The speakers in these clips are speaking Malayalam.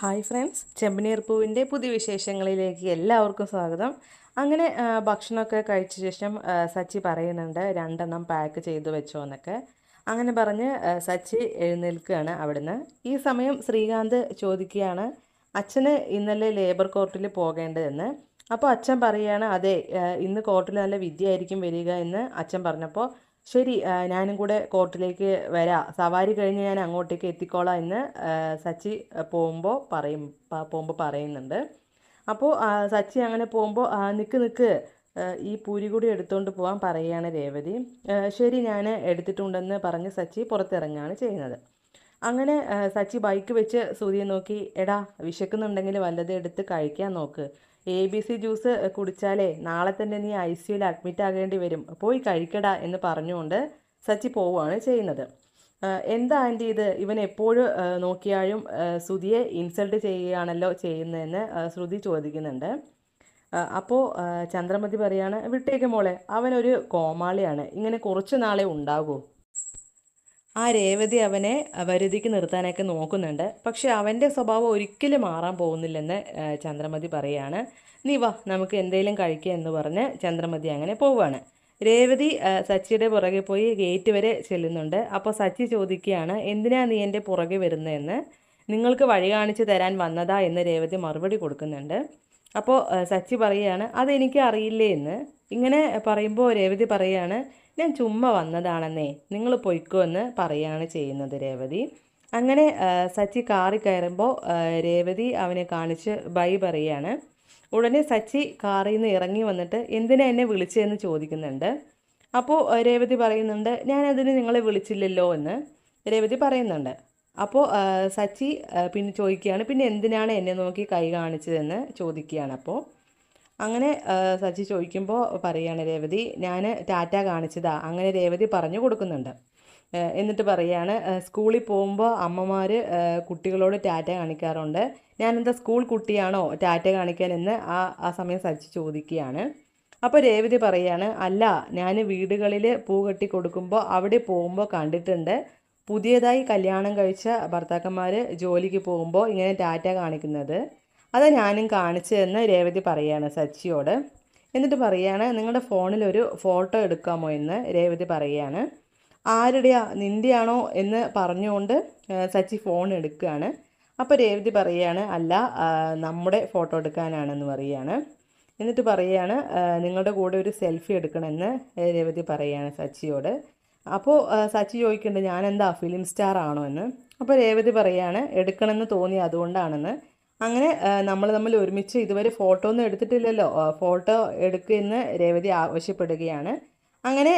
ഹായ് ഫ്രണ്ട്സ് ചെമ്പനീർ പൂവിന്റെ പുതിയ വിശേഷങ്ങളിലേക്ക് എല്ലാവർക്കും സ്വാഗതം. അങ്ങനെ ഭക്ഷണമൊക്കെ കഴിച്ച ശേഷം സച്ചി പറയുന്നുണ്ട് രണ്ടെണ്ണം പാക്ക് ചെയ്ത് വെച്ചോ എന്നൊക്കെ. അങ്ങനെ പറഞ്ഞ് സച്ചി എഴുന്നേൽക്കുകയാണ് അവിടുന്ന്. ഈ സമയം ശ്രീകാന്ത് ചോദിക്കുകയാണ് അച്ഛന് ഇന്നലെ ലേബർ കോർട്ടിൽ പോകേണ്ടതെന്ന്? അപ്പോൾ അച്ഛൻ പറയുകയാണ് അതെ ഇന്ന് കോർട്ടിൽ നല്ല വിദ്യയായിരിക്കും വരിക എന്ന് അച്ഛൻ പറഞ്ഞപ്പോൾ ശരി ഞാനും കൂടെ കോർട്ടിലേക്ക് വരാം. സവാരി കഴിഞ്ഞ് ഞാൻ അങ്ങോട്ടേക്ക് എത്തിക്കോളാം എന്ന് സച്ചി പോകുമ്പോൾ പറയും പോകുമ്പോൾ പറയുന്നുണ്ട്. അപ്പോൾ സച്ചി അങ്ങനെ പോകുമ്പോൾ നിൽക്ക് നിൽക്ക് ഈ പൂരി കൂടി എടുത്തുകൊണ്ട് പോകാൻ പറയുകയാണ് രേവതി. ശരി ഞാൻ എടുത്തിട്ടുണ്ടെന്ന് പറഞ്ഞ് സച്ചി പുറത്തിറങ്ങുകയാണ് ചെയ്യുന്നത്. അങ്ങനെ സച്ചി ബൈക്ക് വെച്ച് സൂര്യയെ നോക്കി എടാ വിശക്കുന്നുണ്ടെങ്കിൽ വല്ലതും എടുത്ത് കഴിക്കാൻ നോക്ക്. എ ബി സി ജ്യൂസ് കുടിച്ചാലേ നാളെ തന്നെ നീ ഐ സിയുയിൽ അഡ്മിറ്റ് ആകേണ്ടി വരും. പോയി കഴിക്കടാ എന്ന് പറഞ്ഞുകൊണ്ട് സച്ചി പോവുകയാണ് ചെയ്യുന്നത്. എന്താ ആന്റി ഇത്? ഇവൻ എപ്പോഴും നോക്കിയാലും ശ്രുതിയെ ഇൻസൾട്ട് ചെയ്യുകയാണല്ലോ ചെയ്യുന്നതെന്ന് ശ്രുതി ചോദിക്കുന്നുണ്ട്. അപ്പോൾ ചന്ദ്രമതി പറയാണ് വിട്ടേക്ക് മോളെ. അവനൊരു കോമാളിയാണ്. ഇങ്ങനെ കുറച്ച് നാളെ ഉണ്ടാകൂ. ആ രേവതി അവനെ വരുതിക്ക് നിർത്താനൊക്കെ നോക്കുന്നുണ്ട്. പക്ഷെ അവന്റെ സ്വഭാവം ഒരിക്കലും മാറാൻ പോകുന്നില്ലെന്ന് ചന്ദ്രമതി പറയാണ്. നീ വാ നമുക്ക് എന്തെങ്കിലും കഴിക്കുക എന്ന് പറഞ്ഞ് ചന്ദ്രമതി അങ്ങനെ പോവുകയാണ് രേവതി സച്ചിയുടെ പുറകെ പോയി ഗേറ്റ് വരെ ചെല്ലുന്നുണ്ട്. അപ്പോൾ സച്ചി ചോദിക്കുകയാണ് എന്തിനാ നീ എന്റെ പുറകെ വരുന്നതെന്ന്? നിങ്ങൾക്ക് വഴി കാണിച്ചു തരാൻ വന്നതാ? എന്ന് രേവതി മറുപടി കൊടുക്കുന്നുണ്ട്. അപ്പോൾ സച്ചി പറയുകയാണ് അതെനിക്ക് അറിയില്ലേ എന്ന്. ഇങ്ങനെ പറയുമ്പോൾ രേവതി പറയുകയാണ് ഞാൻ ചുമ്മാ വന്നതാണെന്നേ നിങ്ങൾ പൊയ്ക്കോ എന്ന് പറയുകയാണ് ചെയ്യുന്നത് രേവതി. അങ്ങനെ സച്ചി കാറി കയറുമ്പോൾ രേവതി അവനെ കാണിച്ച് ബൈ പറയുകയാണ് ഉടനെ സച്ചി കാറിൽ നിന്ന് ഇറങ്ങി വന്നിട്ട് എന്തിനാ എന്നെ വിളിച്ചതെന്ന് ചോദിക്കുന്നുണ്ട്. അപ്പോൾ രേവതി പറയുന്നുണ്ട് ഞാനതിന് നിങ്ങളെ വിളിച്ചില്ലല്ലോ എന്ന് രേവതി പറയുന്നുണ്ട്. അപ്പോൾ സച്ചി പിന്നെ ചോദിക്കുകയാണ് പിന്നെ എന്തിനാണ് എന്നെ നോക്കി കൈ കാണിച്ചതെന്ന് ചോദിക്കുകയാണ് അപ്പോൾ അങ്ങനെ സച്ചി ചോദിക്കുമ്പോൾ പറയുകയാണ് രേവതി ഞാൻ ടാറ്റ കാണിച്ചതാ. അങ്ങനെ രേവതി പറഞ്ഞു കൊടുക്കുന്നുണ്ട്. എന്നിട്ട് പറയാണ് സ്കൂളിൽ പോകുമ്പോൾ അമ്മമാർ കുട്ടികളോട് ടാറ്റ കാണിക്കാറുണ്ട്. ഞാനെന്താ സ്കൂൾ കുട്ടിയാണോ ടാറ്റ കാണിക്കാൻ എന്ന് ആ ആ സമയം സച്ചി ചോദിക്കുകയാണ്. അപ്പോൾ രേവതി പറയാണ് അല്ല ഞാൻ വീടുകളിൽ പൂ കെട്ടി കൊടുക്കുമ്പോൾ അവിടെ പോകുമ്പോൾ കണ്ടിട്ടുണ്ട്. പുതിയതായി കല്യാണം കഴിച്ച ഭർത്താക്കന്മാർ ജോലിക്ക് പോകുമ്പോൾ ഇങ്ങനെ ടാറ്റ കാണിക്കുന്നത്. അത് ഞാനും കാണിച്ചതെന്ന് രേവതി പറയുകയാണ് സച്ചിയോട്. എന്നിട്ട് പറയുകയാണ് നിങ്ങളുടെ ഫോണിലൊരു ഫോട്ടോ എടുക്കാമോ? എന്ന് രേവതി പറയുകയാണ് ആരുടെയാ? നിന്റെയാണോ എന്ന് പറഞ്ഞുകൊണ്ട് സച്ചി ഫോൺ എടുക്കുകയാണ്. അപ്പോൾ രേവതി പറയുകയാണ് അല്ല നമ്മുടെ ഫോട്ടോ എടുക്കാനാണെന്ന് പറയുകയാണ് എന്നിട്ട് പറയുകയാണ് നിങ്ങളുടെ കൂടെ ഒരു സെൽഫി എടുക്കണമെന്ന് രേവതി പറയുകയാണ് സച്ചിയോട്. അപ്പോൾ സച്ചി ചോദിക്കുന്നുണ്ട് ഞാൻ എന്താ ഫിലിം സ്റ്റാർ ആണോ എന്ന് അപ്പോൾ രേവതി പറയാണ് എടുക്കണമെന്ന് തോന്നി അതുകൊണ്ടാണെന്ന്. അങ്ങനെ നമ്മൾ തമ്മിൽ ഒരുമിച്ച് ഇതുവരെ ഫോട്ടോ ഒന്നും എടുത്തിട്ടില്ലല്ലോ. ഫോട്ടോ എടുക്കുമെന്ന് രേവതി ആവശ്യപ്പെടുകയാണ്. അങ്ങനെ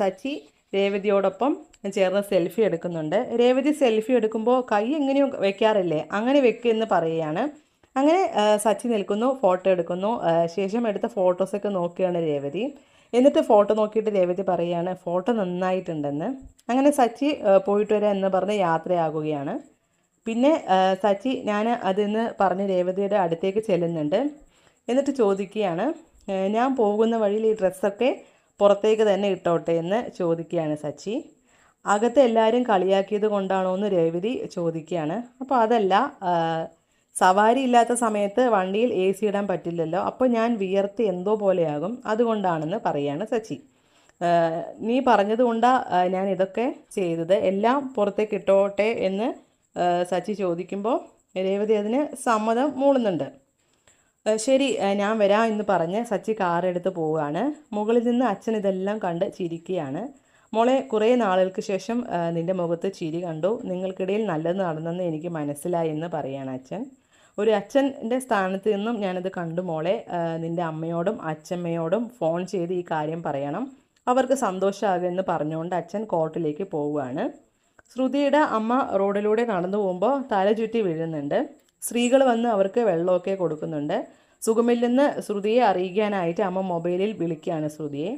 സച്ചി രേവതിയോടൊപ്പം ചേർന്ന് സെൽഫി എടുക്കുന്നുണ്ട്. രേവതി സെൽഫി എടുക്കുമ്പോൾ കൈ എങ്ങനെയോ വെക്കാറില്ലേ അങ്ങനെ വെക്കുമെന്ന് പറയുകയാണ്. അങ്ങനെ സച്ചി നിൽക്കുന്നു ഫോട്ടോ എടുക്കുന്നു. ശേഷം എടുത്ത ഫോട്ടോസൊക്കെ നോക്കുകയാണ് രേവതി. എന്നിട്ട് ഫോട്ടോ നോക്കിയിട്ട് രേവതി പറയുകയാണ് ഫോട്ടോ നന്നായിട്ടുണ്ടെന്ന്. അങ്ങനെ സച്ചി പോയിട്ട് വരാം എന്ന് പറഞ്ഞ് യാത്രയാകുകയാണ്. പിന്നെ സച്ചി ഞാൻ അതിന്ന് പറഞ്ഞ് രേവതിയുടെ അടുത്തേക്ക് ചെല്ലുന്നുണ്ട്. എന്നിട്ട് ചോദിക്കുകയാണ് ഞാൻ പോകുന്ന വഴിയിൽ ഈ ഡ്രസ്സൊക്കെ പുറത്തേക്ക് തന്നെ ഇട്ടോട്ടെ? എന്ന് ചോദിക്കുകയാണ് സച്ചി. അകത്ത് എല്ലാവരും കളിയാക്കിയത് കൊണ്ടാണോ എന്ന് രേവതി ചോദിക്കുകയാണ്. അപ്പോൾ അതല്ല സവാരി ഇല്ലാത്ത സമയത്ത് വണ്ടിയിൽ എ സി ഇടാൻ പറ്റില്ലല്ലോ. അപ്പോൾ ഞാൻ വിയർത്ത് എന്തോ പോലെയാകും. അതുകൊണ്ടാണെന്ന് പറയാണ് സച്ചി. നീ പറഞ്ഞതുകൊണ്ടാണ് ഞാൻ ഇതൊക്കെ ചെയ്തത്. എല്ലാം പുറത്തേക്ക് ഇട്ടോട്ടെ എന്ന് സച്ചി ചോദിക്കുമ്പോൾ രേവതി അതിന് സമ്മതം മൂളുന്നുണ്ട്. ശരി ഞാൻ വരാം എന്ന് പറഞ്ഞ് സച്ചി കാറെടുത്ത് പോവുകയാണ്. മുകളിൽ നിന്ന് അച്ഛൻ ഇതെല്ലാം കണ്ട് ചിരിക്കുകയാണ്. മോളെ കുറേ നാളുകൾക്ക് ശേഷം നിന്റെ മുഖത്ത് ചിരി കണ്ടു. നിങ്ങൾക്കിടയിൽ നല്ലത് നടന്നെന്ന് എനിക്ക് മനസ്സിലായി എന്ന് പറയാണ് അച്ഛൻ. ഒരു അച്ഛന്റെ സ്ഥാനത്ത് നിന്നും ഞാനത് കണ്ടു മോളെ. നിന്റെ അമ്മയോടും അച്ഛമ്മയോടും ഫോൺ ചെയ്ത് ഈ കാര്യം പറയണം. അവർക്ക് സന്തോഷമാകുമെന്ന് പറഞ്ഞുകൊണ്ട് അച്ഛൻ കോർട്ടിലേക്ക് പോവുകയാണ്. ശ്രുതിയുടെ അമ്മ റോഡിലൂടെ നടന്നു പോകുമ്പോൾ തല ചുറ്റി വീഴുന്നുണ്ട്. സ്ത്രീകൾ വന്ന് അവർക്ക് വെള്ളമൊക്കെ കൊടുക്കുന്നുണ്ട്. സുഖമില്ലെന്ന് ശ്രുതിയെ അറിയിക്കാനായിട്ട് അമ്മ മൊബൈലിൽ വിളിക്കുകയാണ് ശ്രുതിയെ.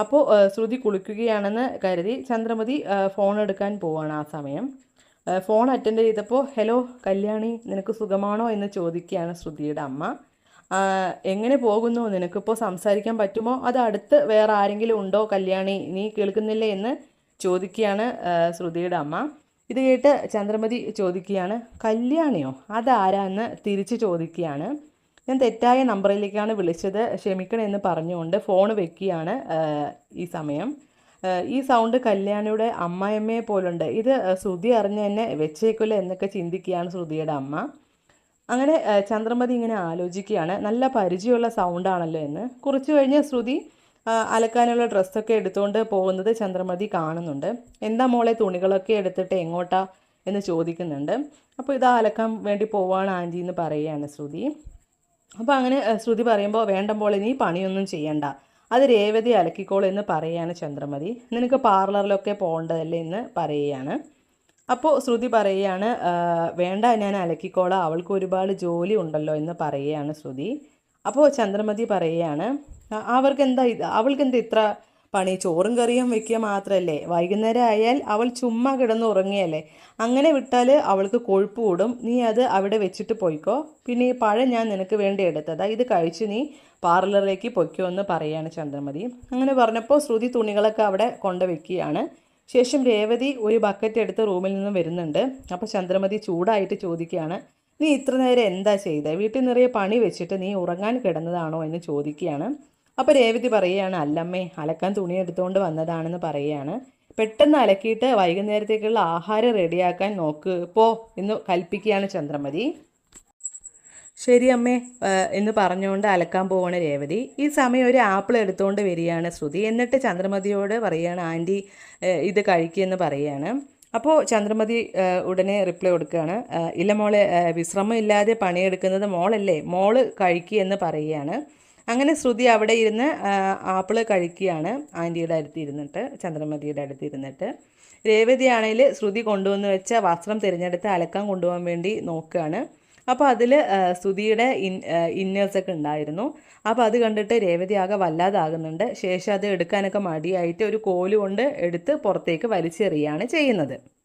അപ്പോൾ ശ്രുതി കുളിക്കുകയാണെന്ന് കരുതി ചന്ദ്രമതി ഫോൺ എടുക്കാൻ പോവുകയാണ് ആ സമയം. ഫോൺ അറ്റൻഡ് ചെയ്തപ്പോൾ ഹലോ കല്യാണി നിനക്ക് സുഖമാണോ? എന്ന് ചോദിക്കുകയാണ് ശ്രുതിയുടെ അമ്മ. എങ്ങനെ പോകുന്നു? നിനക്കിപ്പോൾ സംസാരിക്കാൻ പറ്റുമോ? അത് അടുത്ത് വേറെ ആരെങ്കിലും ഉണ്ടോ? കല്യാണി നീ കേൾക്കുന്നില്ലേ? എന്ന് ചോദിക്കുകയാണ് ശ്രുതിയുടെ അമ്മ. ഇത് കേട്ട് ചന്ദ്രമതി ചോദിക്കുകയാണ് കല്യാണിയോ? അതാരാന്ന്? തിരിച്ച് ചോദിക്കുകയാണ്. ഞാൻ തെറ്റായ നമ്പറിലേക്കാണ് വിളിച്ചത് ക്ഷമിക്കണമെന്ന് പറഞ്ഞുകൊണ്ട് ഫോൺ വെക്കുകയാണ് ഈ സമയം. ഈ സൗണ്ട് കല്യാണിയുടെ അമ്മായിയമ്മയെ പോലുണ്ട്. ഇത് ശ്രുതി അറിഞ്ഞ് തന്നെ വെച്ചേക്കില്ല എന്നൊക്കെ ചിന്തിക്കുകയാണ് ശ്രുതിയുടെ അമ്മ. അങ്ങനെ ചന്ദ്രമതി ഇങ്ങനെ ആലോചിക്കുകയാണ്. നല്ല പരിചയമുള്ള സൗണ്ടാണല്ലോ എന്ന്. കുറച്ച് കഴിഞ്ഞ് ശ്രുതി അലക്കാനുള്ള ഡ്രസ്സൊക്കെ എടുത്തുകൊണ്ട് പോകുന്നത് ചന്ദ്രമതി കാണുന്നുണ്ട്. എന്താ മോളെ തുണികളൊക്കെ എടുത്തിട്ട് എങ്ങോട്ടാ എന്ന് ചോദിക്കുന്നുണ്ട്. അപ്പോൾ ഇത് അലക്കാൻ വേണ്ടി പോവാണ് ആന്റി എന്ന് പറയുകയാണ് ശ്രുതി. അപ്പോൾ അങ്ങനെ ശ്രുതി പറയുമ്പോൾ വേണ്ട മോളെ നീ പണിയൊന്നും ചെയ്യണ്ട. അത് രേവതി അലക്കിക്കോളൂ എന്ന് പറയുകയാണ് ചന്ദ്രമതി. നിനക്ക് പാർലറിലൊക്കെ പോകേണ്ടതല്ലേ എന്ന് പറയുകയാണ്. അപ്പോൾ ശ്രുതി പറയുകയാണ് വേണ്ട ഞാൻ അലക്കിക്കോളാം. അവൾക്ക് ഒരുപാട് ജോലി ഉണ്ടല്ലോ എന്ന് പറയുകയാണ് ശ്രുതി. അപ്പോൾ ചന്ദ്രമതി പറയുകയാണ് "ആ, അവർക്ക് എന്താ ഇത്? അവൾക്ക് എന്താ ഇത്ര പണി ചോറും കറിയും വെക്കുക മാത്രമല്ലേ വൈകുന്നേരം ആയാൽ അവൾ ചുമ്മാ കിടന്ന് ഉറങ്ങിയല്ലേ? അങ്ങനെ വിട്ടാൽ അവൾക്ക് കൊഴുപ്പ് കൂടും. നീ അത് അവിടെ വെച്ചിട്ട് പോയിക്കോ. പിന്നെ ഈ പഴം ഞാൻ നിനക്ക് വേണ്ടി എടുത്തതാ. ഇത് കഴിച്ച് നീ പാർലറിലേക്ക് പൊയ്ക്കോ എന്ന് പറയാണ് ചന്ദ്രമതി. അങ്ങനെ പറഞ്ഞപ്പോൾ ശ്രുതി തുണികളൊക്കെ അവിടെ കൊണ്ടുവയ്ക്കുകയാണ് ശേഷം രേവതി ഒരു ബക്കറ്റ് എടുത്ത് റൂമിൽ നിന്നും വരുന്നുണ്ട്. അപ്പോൾ ചന്ദ്രമതി ചൂടായിട്ട് ചോദിക്കുകയാണ് നീ ഇത്ര നേരം എന്താ ചെയ്തത് വീട്ടിൽ നിറയെ പണി വെച്ചിട്ട് നീ ഉറങ്ങാൻ കിടന്നതാണോ? എന്ന് ചോദിക്കുകയാണ്. അപ്പോൾ രേവതി പറയുകയാണ് അല്ലമ്മേ അലക്കാൻ തുണി എടുത്തുകൊണ്ട് വന്നതാണെന്ന് പറയുകയാണ്. പെട്ടെന്ന് അലക്കിയിട്ട് വൈകുന്നേരത്തേക്കുള്ള ആഹാരം റെഡിയാക്കാൻ നോക്ക് പോ എന്ന് കൽപ്പിക്കുകയാണ് ചന്ദ്രമതി. ശരി അമ്മേ എന്ന് പറഞ്ഞുകൊണ്ട് അലക്കാൻ പോവാണ് രേവതി. ഈ സമയം ഒരു ആപ്പിൾ എടുത്തുകൊണ്ട് വരികയാണ് ശ്രുതി. എന്നിട്ട് ചന്ദ്രമതിയോട് പറയുകയാണ് ആന്റി ഇത് കഴിക്കുമെന്ന് പറയുകയാണ്. അപ്പോൾ ചന്ദ്രമതി ഉടനെ റിപ്ലൈ കൊടുക്കുകയാണ് ഇല്ല മോളെ ആ, വിശ്രമം ഇല്ലാതെ പണിയെടുക്കുന്നത് മോളല്ലേ മോൾ കഴിക്കുക എന്ന് പറയുകയാണ്. അങ്ങനെ ശ്രുതി അവിടെ ഇരുന്ന് ആപ്പിൾ കഴിക്കുകയാണ്. ആന്റിയുടെ അടുത്ത് ഇരുന്നിട്ട് ചന്ദ്രമതിയുടെ അടുത്ത് ഇരുന്നിട്ട്. രേവതിയാണെങ്കിൽ ശ്രുതി കൊണ്ടുവന്ന് വെച്ച വസ്ത്രം തിരഞ്ഞെടുത്ത് അലക്കാൻ കൊണ്ടുപോകാൻ വേണ്ടി നോക്കുകയാണ്. അപ്പോൾ അതിൽ ശ്രുതിയുടെ ഇൻ ഇന്നേഴ്സൊക്കെ ഉണ്ടായിരുന്നു. അപ്പോൾ അത് കണ്ടിട്ട് രേവതി ആകെ വല്ലാതാകുന്നുണ്ട്. ശേഷം അത് എടുക്കാനൊക്കെ മടിയായിട്ട് ഒരു കോലുകൊണ്ട് എടുത്ത് പുറത്തേക്ക് വലിച്ചെറിയാണ് ചെയ്യുന്നത്.